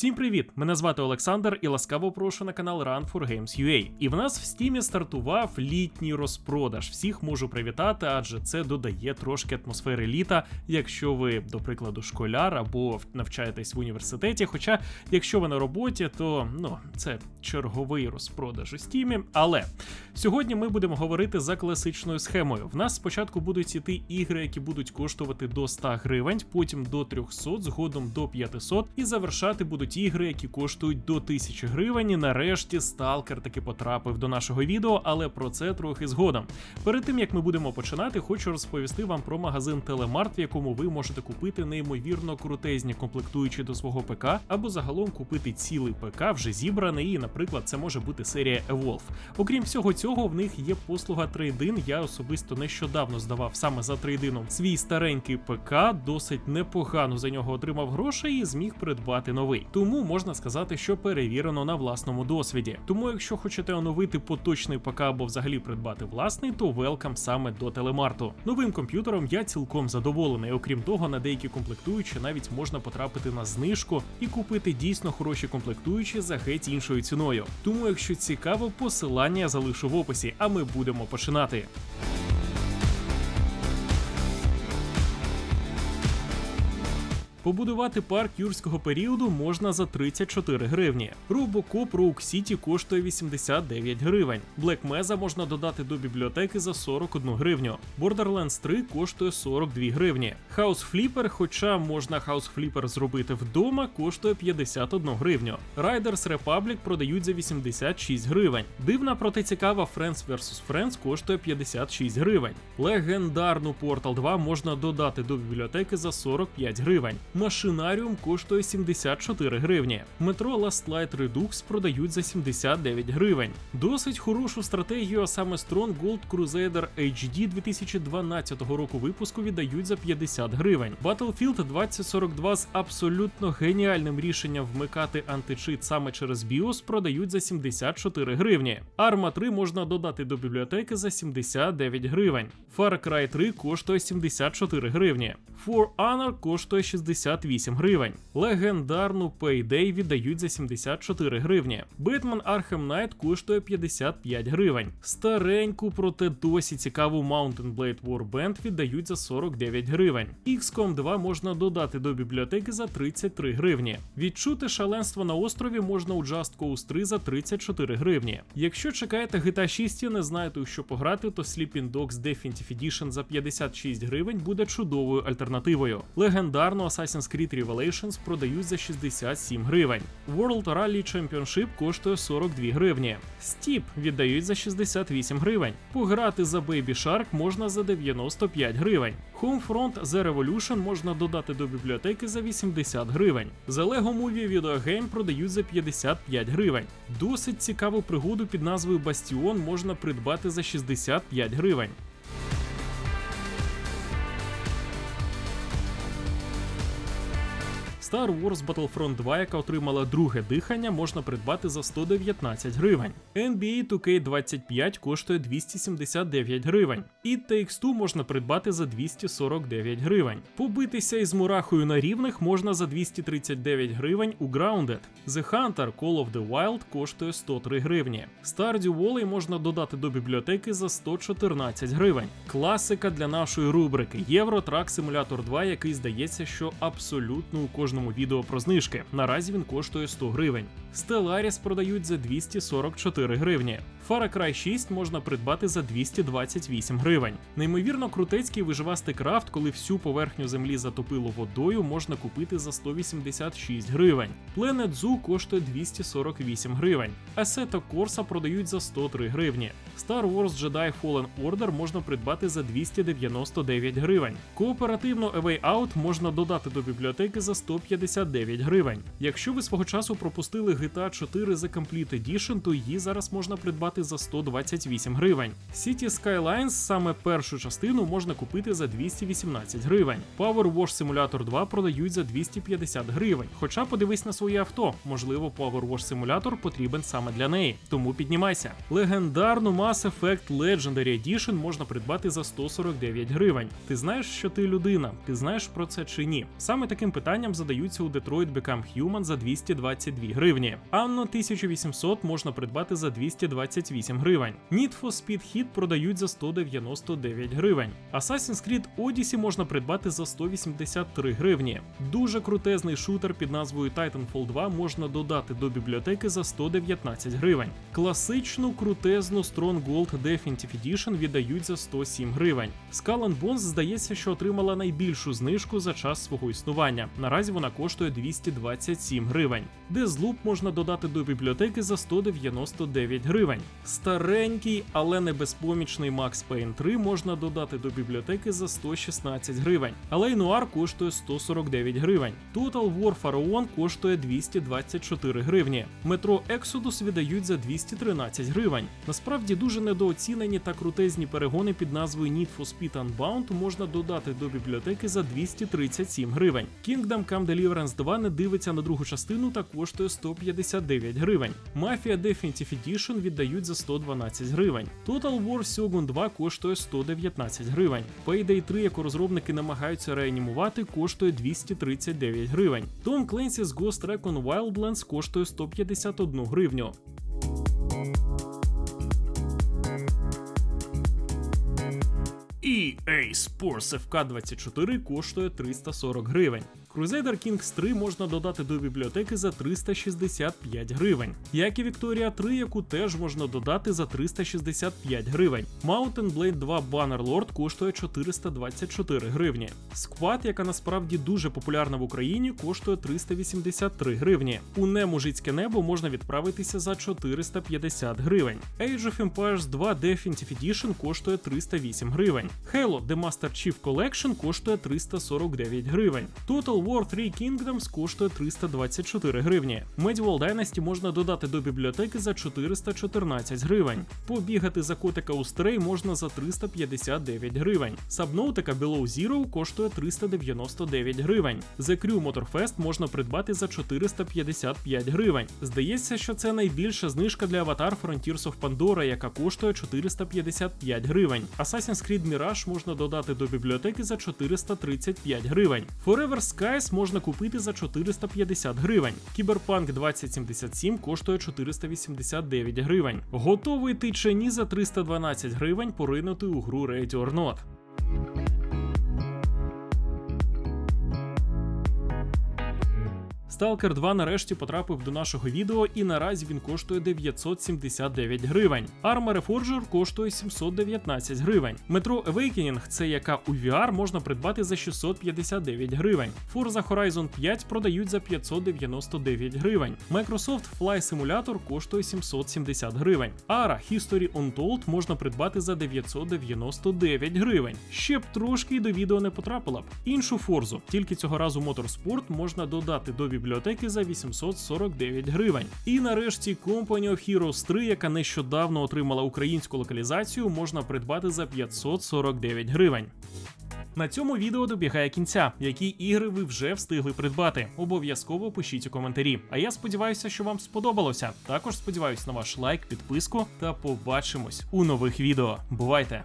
Всім привіт! Мене звати Олександр і ласкаво прошу на канал Run for Games UA. І в нас в стімі стартував літній розпродаж. Всіх можу привітати, адже це додає трошки атмосфери літа, якщо ви, до прикладу, школяр або навчаєтесь в університеті. Хоча, якщо ви на роботі, то ну це черговий розпродаж у стімі. Але сьогодні ми будемо говорити за класичною схемою. В нас спочатку будуть іти ігри, які будуть коштувати до 100 гривень, потім до 300, згодом до 500 і завершати будуть ігри, які коштують до 1000 гривень. І нарешті сталкер таки потрапив до нашого відео, але про це трохи згодом. Перед тим як ми будемо починати, хочу розповісти вам про магазин Телемарт, в якому ви можете купити неймовірно крутезні комплектуючі до свого ПК, або загалом купити цілий ПК вже зібраний. І, наприклад, це може бути серія Evolve. Окрім всього цього, в них є послуга трейдин. Я особисто нещодавно здавав саме за трейдином свій старенький ПК, досить непогано за нього отримав грошей і зміг придбати новий тому можна сказати, що перевірено на власному досвіді. Тому, якщо хочете оновити поточний ПК або взагалі придбати власний, то велкам саме до телемарту. Новим комп'ютером я цілком задоволений. Окрім того, на деякі комплектуючі навіть можна потрапити на знижку і купити дійсно хороші комплектуючі за геть іншою ціною. Тому, якщо цікаво, посилання я залишу в описі, а ми будемо починати. Побудувати парк юрського періоду можна за 34 гривні. Робокоп Rogue City коштує 89 гривень. Black Mesa можна додати до бібліотеки за 41 гривню. Borderlands 3 коштує 42 гривні. House Flipper, хоча можна House Flipper зробити вдома, коштує 51 гривню. Riders Republic продають за 86 гривень. Дивна, проте цікава Friends vs. Friends коштує 56 гривень. Легендарну Portal 2 можна додати до бібліотеки за 45 гривень. Машинаріум коштує 74 гривні. Метро Last Light Redux продають за 79 гривень. Досить хорошу стратегію, а саме Strong Gold Crusader HD 2012 року випуску віддають за 50 гривень. Battlefield 2042 з абсолютно геніальним рішенням вмикати античит саме через BIOS продають за 74 гривні. Arma 3 можна додати до бібліотеки за 79 гривень. Far Cry 3 коштує 74 гривні. For Honor коштує 68 гривень. Легендарну Payday віддають за 74 гривні. Batman Arkham Knight коштує 55 гривень. Стареньку, проте досі цікаву Mountain Blade Warband віддають за 49 гривень. XCOM 2 можна додати до бібліотеки за 33 гривні. Відчути шаленство на острові можна у Just Cause 3 за 34 гривні. Якщо чекаєте GTA 6 і не знаєте, у що пограти, то Sleeping Dogs Definitive Edition за 56 гривень буде чудовою альтернативою. Легендарну Assassin's Creed Revelations продають за 67 гривень. World Rally Championship коштує 42 гривні. Steep віддають за 68 гривень. Пограти за Baby Shark можна за 95 гривень. Homefront The Revolution можна додати до бібліотеки за 80 гривень. The Lego Movie Video Game продають за 55 гривень. Досить цікаву пригоду під назвою Бастіон можна придбати за 65 гривень. Star Wars Battlefront 2, яка отримала друге дихання, можна придбати за 119 гривень. NBA 2K25 коштує 279 гривень. І Takes-Two можна придбати за 249 гривень. Побитися із мурахою на рівних можна за 239 гривень у Grounded. The Hunter Call of the Wild коштує 103 гривні. Stardew Valley можна додати до бібліотеки за 114 гривень. Класика для нашої рубрики Truck Simulator 2, який здається, що абсолютно у кожному відео про знижки. Наразі він коштує 100 гривень. Stellaris продають за 244 гривні. Far Cry 6 можна придбати за 228 гривень. Неймовірно, крутецький виживастий крафт, коли всю поверхню землі затопило водою, можна купити за 186 гривень. Planet Zoo коштує 248 гривень. Assetto Corsa продають за 103 гривні. Star Wars Jedi Fallen Order можна придбати за 299 гривень. Кооперативно Away Out можна додати до бібліотеки за 159 гривень. Якщо ви свого часу пропустили GTA 4 The Complete Edition, то її зараз можна придбати за 128 гривень. City Skylines саме першу частину можна купити за 218 гривень. Power Wash Simulator 2 продають за 250 гривень. Хоча подивись на своє авто, можливо, Power Wash Simulator потрібен саме для неї, тому піднімайся. Легендарну Mass Effect Legendary Edition можна придбати за 149 гривень. Ти знаєш, що ти людина? Ти знаєш про це чи ні? Саме таким питанням задаються у Detroit Become Human за 222 гривні. Anno 1800 можна придбати за 228 гривень. Need for Speed Hit продають за 199 гривень. Assassin's Creed Odyssey можна придбати за 183 гривні. Дуже крутезний шутер під назвою Titanfall 2 можна додати до бібліотеки за 119 гривень. Класичну крутезну Stronghold Definitive Edition віддають за 107 гривень. Skull and Bones здається, що отримала найбільшу знижку за час свого існування. Наразі вона коштує 227 гривень. Deathloop можна додати до бібліотеки за 199 гривень. Старенький, але не безпомічний Max Payne 3 можна додати до бібліотеки за 116 гривень. Але Noir коштує 149 гривень. Total War Pharaon коштує 224 гривні. Metro Exodus віддають за 213 гривень. Насправді дуже недооцінені та крутезні перегони під назвою Need for Speed Unbound можна додати до бібліотеки за 237 гривень. Kingdom Come Deliverance 2 не дивиться на другу частину та коштує 159 гривень. Mafia Definitive Edition віддають за 112 гривень. Total War Shogun 2 коштує 119 гривень. Payday 3, яку розробники намагаються реанімувати, коштує 239 гривень. Tom Clancy's Ghost Recon Wildlands коштує 151 гривню. EA Sports FK24 коштує 340 гривень. Crusader Kings 3 можна додати до бібліотеки за 365 гривень, як і Victoria 3, яку теж можна додати за 365 гривень. Mountain Blade 2 Bannerlord коштує 424 гривні. Squad, яка насправді дуже популярна в Україні, коштує 383 гривні. У немужицьке небо можна відправитися за 450 гривень. Age of Empires 2 Definitive Edition коштує 308 гривень. Halo The Master Chief Collection коштує 349 гривень. Total War 3 Kingdoms коштує 324 гривні. Medieval Dynasty можна додати до бібліотеки за 414 гривень. Побігати за котика у Stray можна за 359 гривень. Subnautica Below Zero коштує 399 гривень. The Crew Motorfest можна придбати за 455 гривень. Здається, що це найбільша знижка для Avatar Frontiers of Pandora, яка коштує 455 гривень. Assassin's Creed Mirage можна додати до бібліотеки за 435 гривень. Forever Skies можна купити за 450 гривень. Кіберпанк 2077 коштує 489 гривень. Готовий ти чи ні за 312 гривень поринути у гру Ready or Not. Stalker 2 нарешті потрапив до нашого відео, і наразі він коштує 979 гривень. Armor Reforger коштує 719 гривень. Metro Awakening, це яка у VR, можна придбати за 659 гривень. Forza Horizon 5 продають за 599 гривень. Microsoft Fly Simulator коштує 770 гривень. Ara History Untold можна придбати за 999 гривень. Ще б трошки і до відео не потрапила б. Іншу форзу, тільки цього разу Motorsport можна додати до бібліотеки за 849 гривень. І нарешті Company of Heroes 3, яка нещодавно отримала українську локалізацію, можна придбати за 549 гривень. На цьому відео добігає кінця. Які ігри ви вже встигли придбати? Обов'язково пишіть у коментарі. А я сподіваюся, що вам сподобалося. Також сподіваюся на ваш лайк, підписку та побачимось у нових відео. Бувайте!